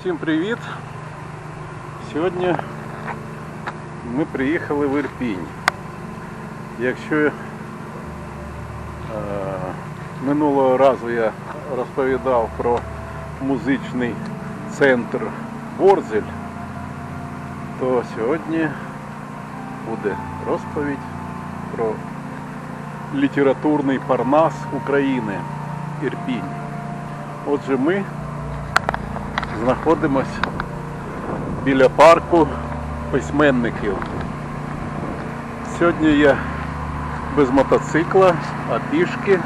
Всім привіт! Сьогодні ми приїхали в Ірпінь. Якщо е, минулого разу я розповідав про музичний центр Борзель, то сьогодні буде розповідь про літературний парнас України Ірпінь. Отже, ми знаходимось біля парку письменників. Сьогодні я без мотоцикла, а пішки.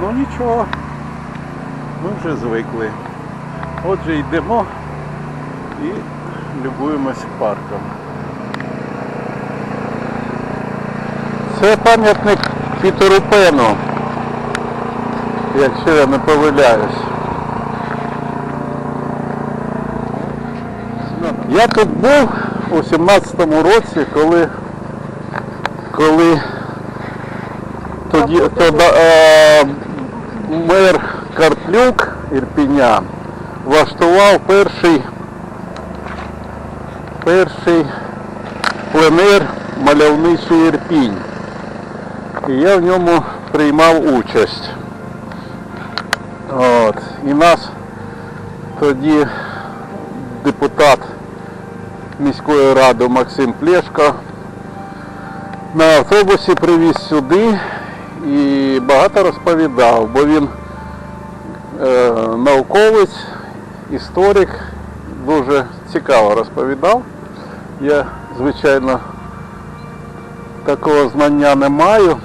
Ну нічого, ми вже звикли. Отже, йдемо і любуємось парком. Це пам'ятник Пітеру Пену, якщо я не помиляюсь. Я тут був у 17-му році, коли, коли тоді, тоді е, мер Карплюк Ірпіня влаштував перший, перший пленер мальовничий Ірпінь. І я в ньому приймав участь. От. І нас тоді депутат міської ради Максим Плешко на автобусі привіз сюди і багато розповідав, бо він е, науковець, історик, дуже цікаво розповідав. Я, звичайно, такого знання не маю.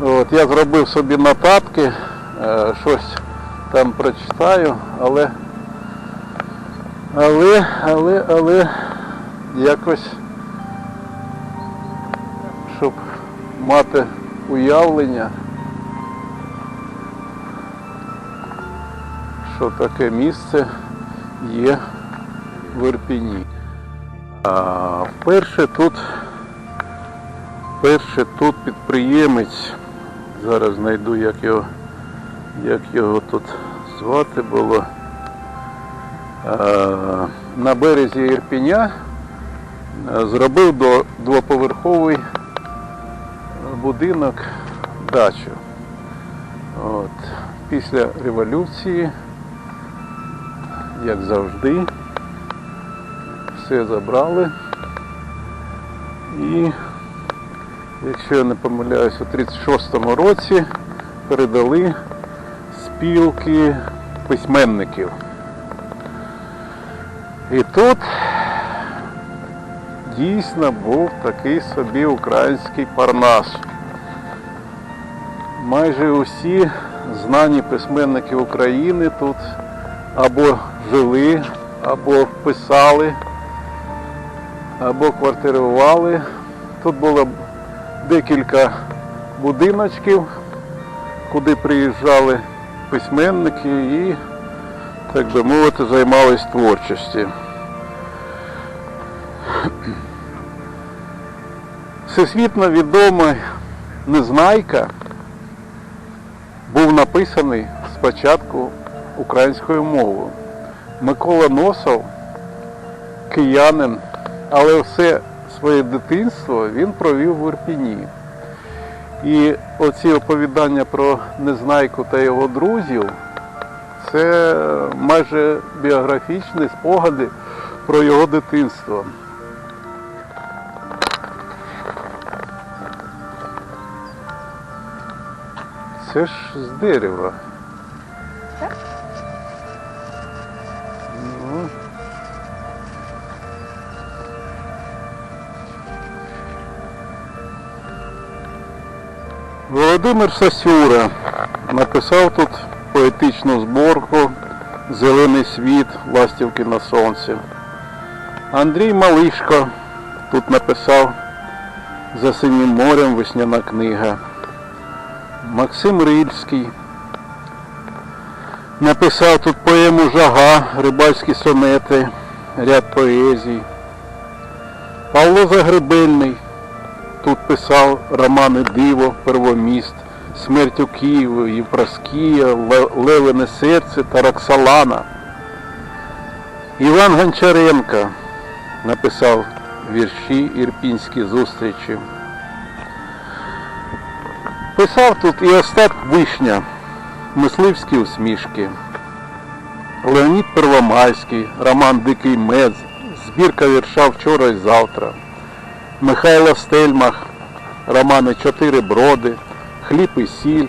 От, я зробив собі нотатки, е, щось там прочитаю, але але, але, але якось, щоб мати уявлення, що таке місце є в Ірпіні. А вперше тут, вперше тут підприємець, зараз знайду, як його, як його тут звати було. Е, на березі Ірпіня зробив двоповерховий будинок дачу. От. Після революції, як завжди, все забрали. І, якщо я не помиляюсь, у 36-му році передали спілки письменників. І тут дійсно був такий собі український парнас. Майже усі знані письменники України тут або жили, або писали, або квартирували. Тут було декілька будиночків, куди приїжджали письменники і так би мовити, займались творчістю. Всесвітньо відомий Незнайка був написаний спочатку українською мовою. Микола Носов, киянин, але все своє дитинство він провів в Ірпіні. І оці оповідання про Незнайку та його друзів це майже біографічні спогади про його дитинство. Це ж з дерева. Так. Ну. Володимир Сасюра написав тут поетичну зборку Зелений світ, ластівки на сонці. Андрій Малишко тут написав За синім морем весняна книга. Максим Рильський написав тут поему Жага, рибальські сонети, ряд поезій. Павло Загребельний тут писав романи Диво, Первоміст, Смерть у Києві, Євпраскія, Левине серце та Роксолана. Іван Гончаренко написав вірші Ірпінські зустрічі. Писав тут і Остап Вишня, мисливські усмішки. Леонід Первомайський, Роман Дикий Мед, збірка вірша вчора і завтра. Михайло Стельмах, романи Чотири броди, Хліб і сіль,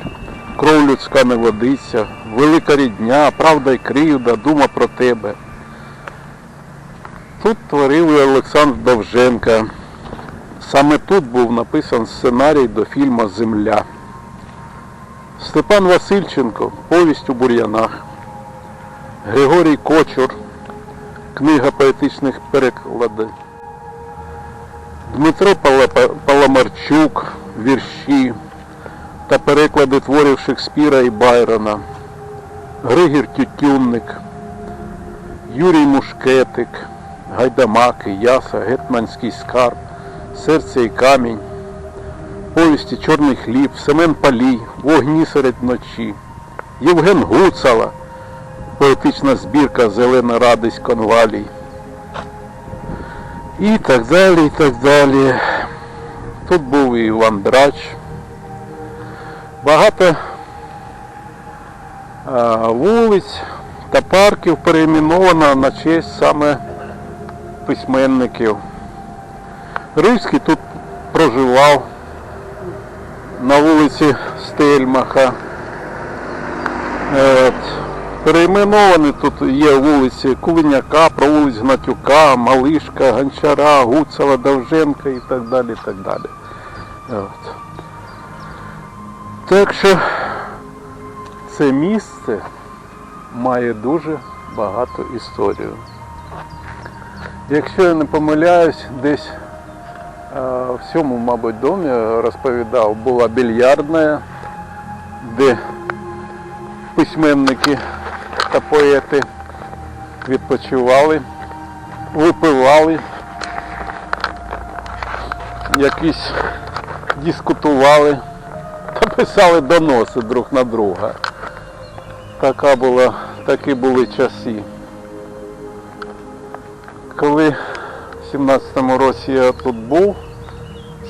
Кров людська не водиться, Велика рідня, Правда й кривда, Дума про тебе. Тут творив і Олександр Довженко. Саме тут був написан сценарій до фільму Земля. Степан Васильченко Повість у бур'янах. Григорій Кочур Книга поетичних перекладів. Дмитро Паламарчук Вірші та переклади творів Шекспіра і Байрона. Григір Тютюнник, Юрій Мушкетик, Гайдамаки, Яса, Гетманський скарб, Серце і камінь, повісті Чорний хліб, Семен Палій, Вогні серед ночі, Євген Гуцала, поетична збірка Зелена радість конвалій. І так далі, і так далі. Тут був і Іван Драч. Багато вулиць та парків перейменовано на честь саме письменників. Рильський тут проживав на вулиці Стельмаха. От. Перейменовані тут є вулиці Кувеняка, про вулиць Гнатюка, Малишка, Гончара, Гуцела, Довженка і так далі. Так далі. От. Так що це місце має дуже багато історію. Якщо я не помиляюсь, десь в цьому, мабуть, домі розповідав, була більярдна, де письменники та поети відпочивали, випивали, якісь дискутували та писали доноси друг на друга. Така була, такі були часи. Коли в 17-му році я тут був,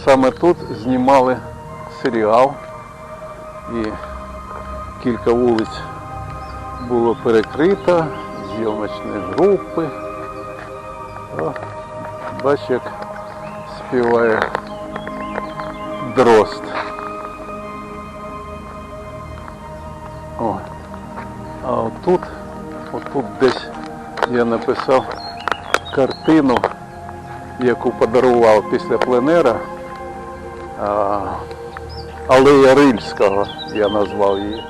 саме тут знімали серіал і кілька вулиць було перекрито, зйомочні групи. О, бач, як співає дрозд. О, а отут, отут десь я написав картину, яку подарував після пленера. Алея Рильського я назвав її.